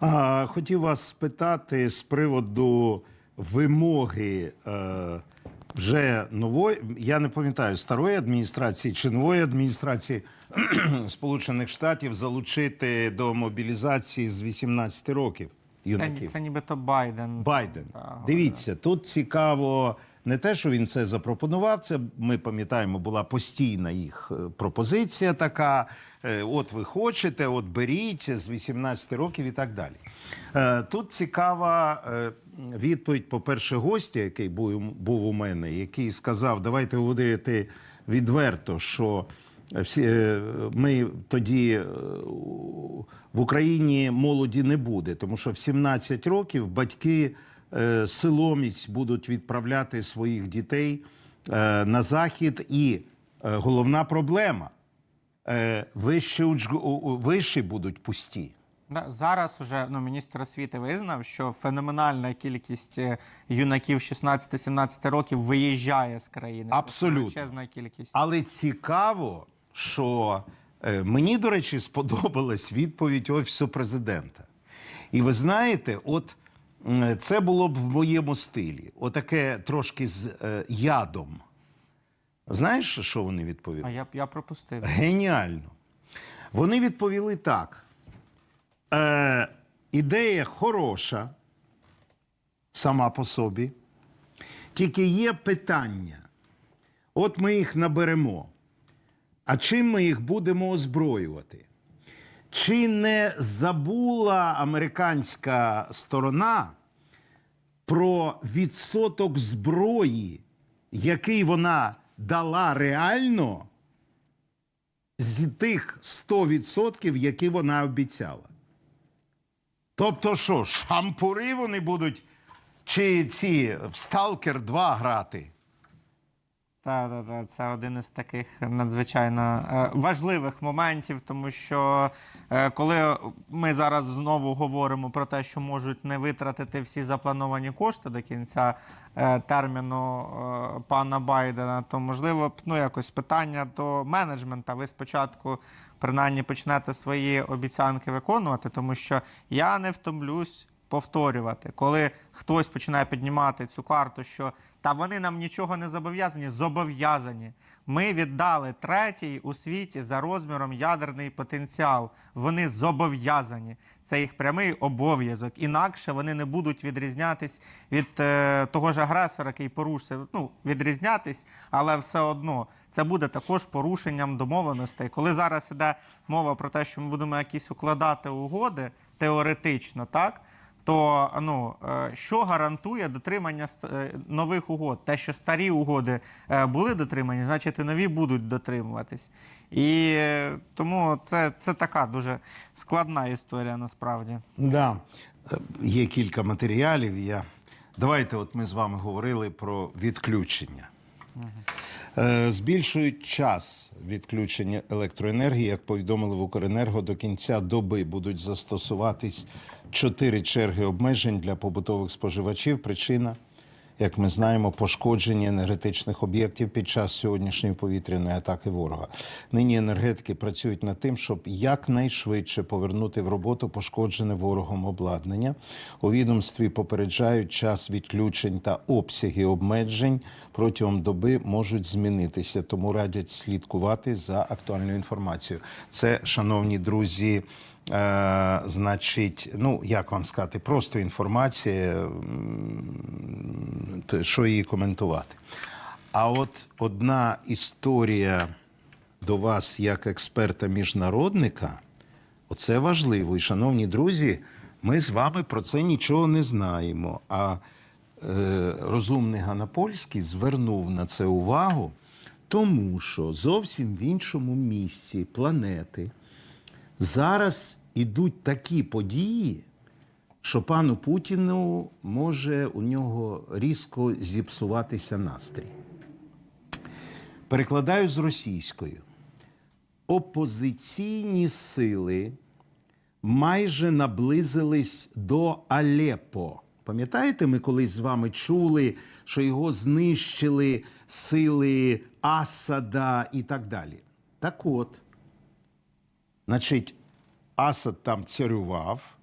А, хотів вас спитати з приводу вимоги е, вже нової, я не пам'ятаю, старої адміністрації чи нової адміністрації Сполучених Штатів залучити до мобілізації з 18 років Це, юнаків. це нібито Байден. Байден. Так, Дивіться, тут цікаво не те, що він це запропонував. Це ми пам'ятаємо, була постійна їх е, пропозиція така. е, От ви хочете, от беріть з 18 років і так далі. Е, Тут цікава відповідь, по-перше, гостя, який був, у мене, який сказав: давайте говорити відверто, що. Всі ми тоді в Україні молоді не буде, тому що в 17 років батьки силоміць будуть відправляти своїх дітей е, на захід. І е, головна проблема е, вищі, виші будуть пусті. Зараз уже ну, міністр освіти визнав, що феноменальна кількість е, юнаків 16-17 років виїжджає з країни. Абсолютно. Величезна кількість. Але цікаво, що е, мені, до речі, сподобалась відповідь Офісу президента. І ви знаєте, от це було б в моєму стилі. Отаке трошки з е, ядом. Знаєш, що вони відповіли? А я, я пропустив. Геніально. Вони відповіли так. Е, ідея хороша сама по собі. Тільки є питання. От ми їх наберемо. А чим ми їх будемо озброювати? Чи не забула американська сторона про відсоток зброї, який вона дала реально з тих 100%, які вона обіцяла? Тобто, що, шампури вони будуть, чи ці в Сталкер 2 грати? Так, так, так. Це один із таких надзвичайно е, важливих моментів, тому що е, коли ми зараз знову говоримо про те, що можуть не витратити всі заплановані кошти до кінця е, терміну пана Байдена, то можливо ну якось питання до менеджмента. Ви спочатку принаймні почнете свої обіцянки виконувати, тому що я не втомлюсь повторювати, коли хтось починає піднімати цю карту, що та вони нам нічого не зобов'язані, зобов'язані. Ми віддали третій у світі за розміром ядерний потенціал. Вони зобов'язані. Це їх прямий обов'язок. Інакше вони не будуть відрізнятись від е, того ж агресора, який порушив. Ну, відрізнятись, але все одно це буде також порушенням домовленостей. Коли зараз іде мова про те, що ми будемо якісь укладати угоди теоретично, так то ну е, що гарантує дотримання е, нових угод? Те, що старі угоди е, були дотримані, значить і нові будуть дотримуватись. І тому це, це така дуже складна історія насправді. Да. Є кілька матеріалів. Я... Давайте, от ми з вами говорили про відключення. Збільшують час відключення електроенергії. Як повідомили в Укренерго, до кінця доби будуть застосуватись чотири черги обмежень для побутових споживачів. Причина, як ми знаємо, пошкодження енергетичних об'єктів під час сьогоднішньої повітряної атаки ворога. Нині енергетики працюють над тим, щоб якнайшвидше повернути в роботу пошкоджене ворогом обладнання. У відомстві попереджають час відключень та обсяги обмежень протягом доби можуть змінитися, тому радять слідкувати за актуальною інформацією. Це, шановні друзі. Е, значить, ну як вам сказати, просто інформація, що її коментувати. А от одна історія до вас як експерта-міжнародника, оце важливо. І, шановні друзі, ми з вами про це нічого не знаємо. А е, розумний Ганапольський звернув на це увагу, тому що зовсім в іншому місці планети зараз ідуть такі події, що пану Путіну може у нього різко зіпсуватися настрій. Перекладаю з російською. Опозиційні сили майже наблизились до Алеппо. Пам'ятаєте, ми колись з вами чули, що його знищили сили Асада і так далі. Так от, значить, Асад там царював,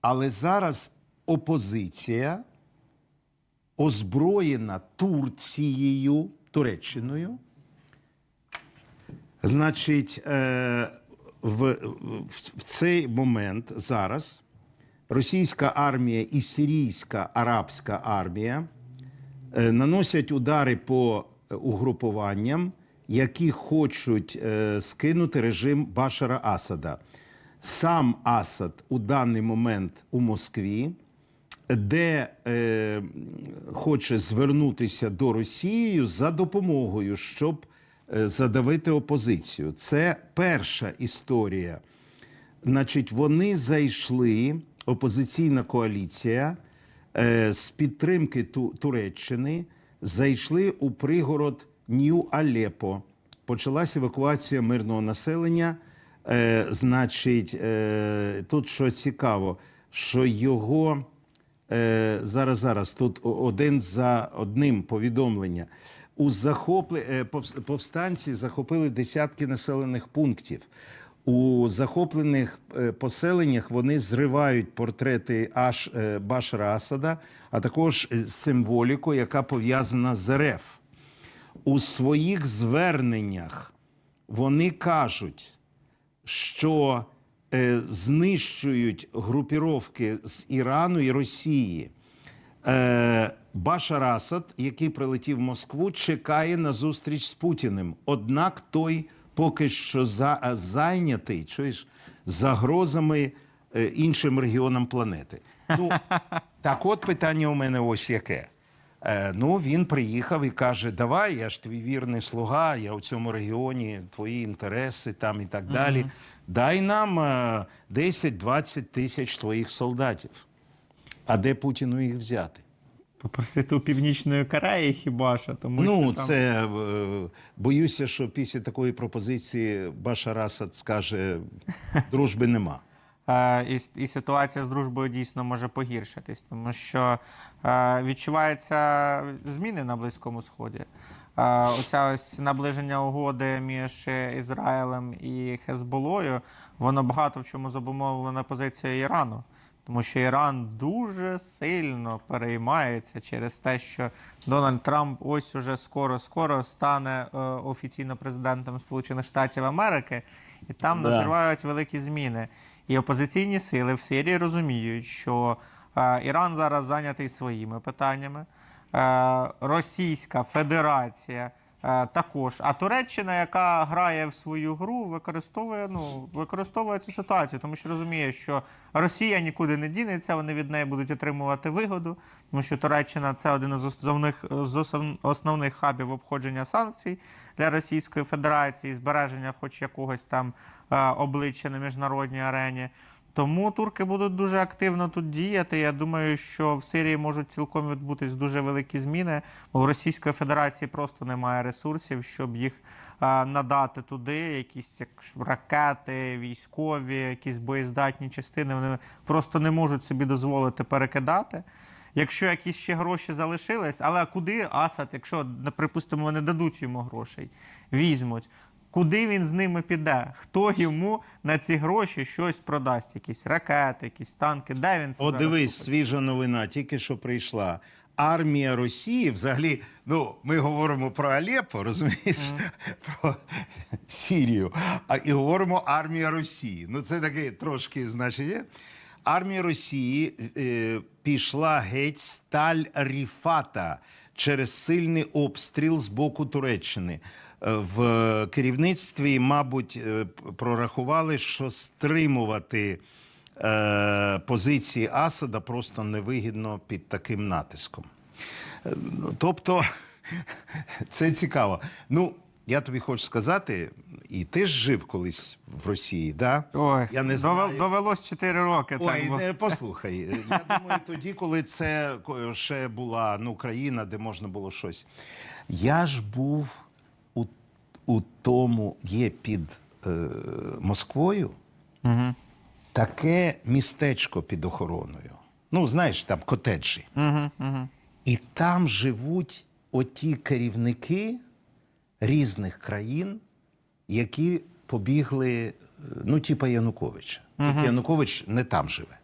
Але зараз опозиція, озброєна Турцією, Туреччиною, значить, е, в, в, цей момент зараз російська армія і сирійська арабська армія е, наносять удари по е, угрупуванням, які хочуть е, скинути режим Башара Асада. Сам Асад у даний момент у Москві, де е, хоче звернутися до Росії за допомогою, щоб е, задавити опозицію. Це перша історія. Значить, вони зайшли, опозиційна коаліція е, з підтримки Туреччини зайшли у пригород Нью-Алепо. Почалась евакуація мирного населення. Е, значить, е, тут що цікаво, що його е, зараз, зараз тут один за одним повідомлення. У захопле повстанці захопили десятки населених пунктів. У захоплених е, поселеннях вони зривають портрети Аш, е, Башара Асада, а також е, символіку, яка пов'язана з РФ. У своїх зверненнях вони кажуть, що е, знищують групіровки з Ірану і Росії. Е, Башар Асад, який прилетів в Москву, чекає на зустріч з Путіним. Однак той поки що за, е, зайнятий чуєш, загрозами е, іншим регіонам планети. Ну, так от питання у мене ось яке. Е, ну, він приїхав і каже: Давай, я ж твій вірний слуга, я у цьому регіоні, твої інтереси там і так далі. Дай нам е, 10-20 тисяч твоїх солдатів. А де Путіну їх взяти? Попросити у Північної Кореї хіба що, тому ну, що там... це е, боюся, що після такої пропозиції Башар Асад скаже: дружби нема. Е, і, і ситуація з дружбою дійсно може погіршитись, тому що е, відчуваються зміни на Близькому Сході. Е, оця ось наближення угоди між Ізраїлем і Хезболою, воно багато в чому зобумовлено позицією Ірану. Тому що Іран дуже сильно переймається через те, що Дональд Трамп ось уже скоро-скоро стане офіційно президентом Сполучених Штатів Америки, і там Да. назрівають великі зміни. І опозиційні сили в Сирії розуміють, що е, Іран зараз зайнятий своїми питаннями, е, Російська Федерація також. А Туреччина, яка грає в свою гру, використовує, ну, використовує цю ситуацію, тому що розуміє, що Росія нікуди не дінеться, вони від неї будуть отримувати вигоду, тому що Туреччина це один із основних, з основних хабів обходження санкцій для Російської Федерації, збереження хоч якогось там е, обличчя на міжнародній арені. Тому турки будуть дуже активно тут діяти. Я думаю, що в Сирії можуть цілком відбутись дуже великі зміни. Бо в Російської Федерації просто немає ресурсів, щоб їх е, надати туди. Якісь як ракети, військові, якісь боєздатні частини. Вони просто не можуть собі дозволити перекидати. Якщо якісь ще гроші залишились, але куди Асад, якщо, припустимо, вони дадуть йому грошей, візьмуть. Куди він з ними піде? Хто йому на ці гроші щось продасть? Якісь ракети, якісь танки? Де він це зараз дивись, купить? свіжа новина, тільки що прийшла. Армія Росії, взагалі, ну ми говоримо про Алеппо, розумієш, про Сірію, а і говоримо армія Росії. Ну це таке трошки значення. Армія Росії е, пішла геть з Таль-Ріфата через сильний обстріл з боку Туреччини. В керівництві, мабуть, е, прорахували, що стримувати е, позиції Асада просто невигідно під таким натиском. Е, ну, Тобто, це цікаво. Ну, я тобі хочу сказати, і ти ж жив колись в Росії, да? Ой, я не довел- знаю. довелось 4 роки. Ой, так, не, послухай, я думаю, тоді, коли це ще була ну, країна, де можна було щось. Я ж був у тому, є під е, Москвою Угу. таке містечко під охороною. Ну, знаєш, там котеджі. Угу, угу. І там живуть оті керівники різних країн, які побігли, е, ну, типа Януковича. Тільки Янукович не там живе.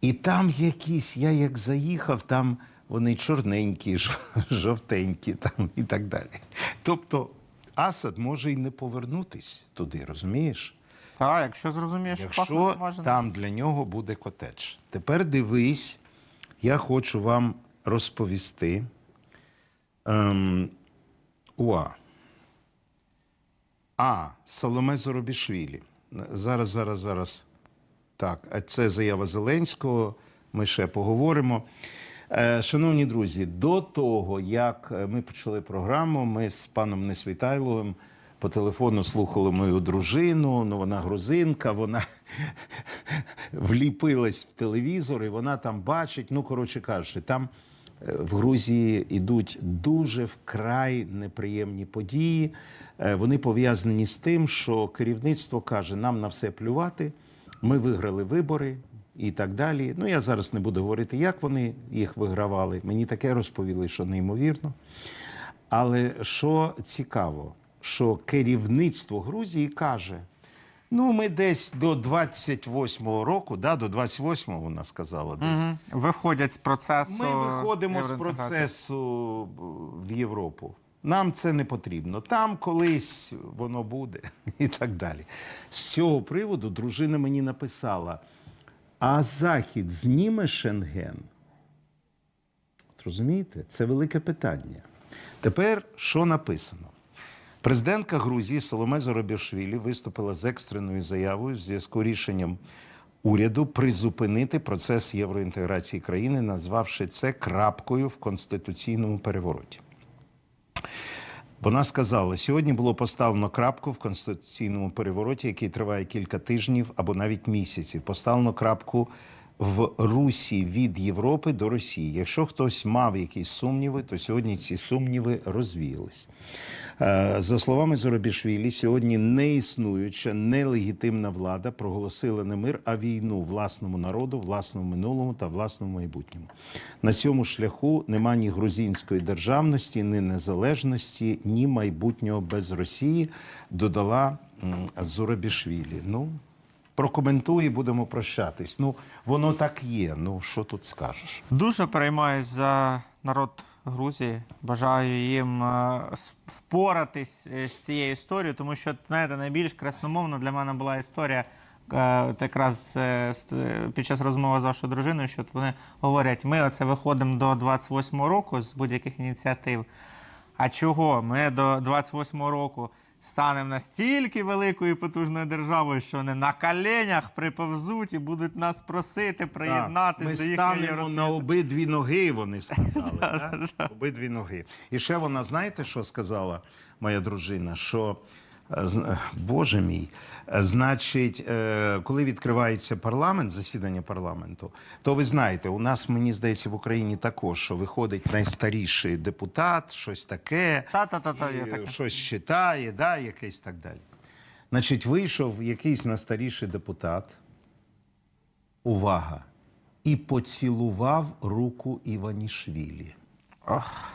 І там якісь, я як заїхав, там вони чорненькі, жовтенькі там, і так далі. Тобто Асад може і не повернутись туди, розумієш? Так, якщо зрозумієш, Якщо там для нього буде котедж. Тепер дивись, я хочу вам розповісти. Ем, уа. А, Соломе Зоробішвілі. Зараз, зараз, зараз. Так, а це заява Зеленського. Ми ще поговоримо. Е, Шановні друзі, до того, як е, ми почали програму, ми з паном Несвітайловим по телефону слухали мою дружину. Ну, вона грузинка, вона вліпилась в телевізор, і вона там бачить. Ну, коротше кажучи, там е, в Грузії йдуть дуже вкрай неприємні події. Вони пов'язані з тим, що керівництво каже, нам на все плювати. Ми виграли вибори і так далі. Ну я зараз не буду говорити, як вони їх вигравали. Мені таке розповіли, що неймовірно. Але що цікаво, що керівництво Грузії каже: ну, ми десь до 28-го року, да, до 28-го вона сказала десь. Мгм. Виходять з процесу. Ми виходимо з процесу в Європу. Нам це не потрібно. Там колись воно буде і так далі. З цього приводу дружина мені написала: а Захід зніме Шенген? От Розумієте? Це велике питання. Тепер що написано? Президентка Грузії Соломе Зоробішвілі виступила з екстреною заявою в зв'язку з рішенням уряду призупинити процес євроінтеграції країни, назвавши це крапкою в конституційному перевороті. Вона сказала: сьогодні було поставлено крапку в конституційному перевороті, який триває кілька тижнів або навіть місяців. Поставлено крапку в русі від Європи до Росії. Якщо хтось мав якісь сумніви, то сьогодні ці сумніви розвіялись. Е, За словами Зоробішвілі, сьогодні не існуюча нелегітимна влада проголосила не мир, а війну власному народу, власному минулому та власному майбутньому. На цьому шляху нема ні грузинської державності, ні незалежності, ні майбутнього без Росії, додала Зоробішвілі. Ну, прокоментуй і будемо прощатись. Ну, воно так є. Ну, що тут скажеш? Дуже переймаюсь за народ Грузії. Бажаю їм е, впоратись е, з цією історією, тому що знаєте, найбільш красномовна для мене була історія. е, якраз під час розмови з вашою дружиною, що вони говорять, ми оце виходимо до 28-го року з будь-яких ініціатив. А чого? Ми до 28-го року станемо настільки великою і потужною державою, що вони на коленях приповзуть і будуть нас просити приєднатися до їхньої станемо Євросоюзу. на обидві ноги, вони сказали. да? Обидві ноги. І ще вона, знаєте, що сказала моя дружина? Що, Боже мій, значить, е, коли відкривається парламент, засідання парламенту, то ви знаєте, у нас, мені здається, в Україні також, що виходить найстаріший депутат, щось таке, Та-та-та-та, і, є таке. щось читає, да, якесь так далі. Значить, вийшов якийсь найстаріший депутат, увага, і поцілував руку Іванішвілі. Ох.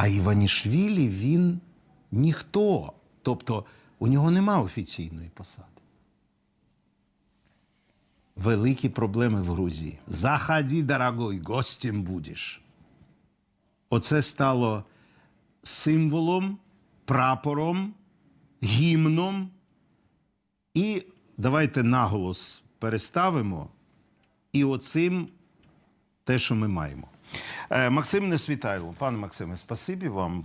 А Іванішвілі він ніхто. Тобто у нього нема офіційної посади. Великі проблеми в Грузії. Заходи, дорогой, гостем будеш. Оце стало символом, прапором, гімном. І давайте наголос переставимо. І оцим те, що ми маємо. Е, Максим Несвітайло. Пане Максиме, спасибі вам.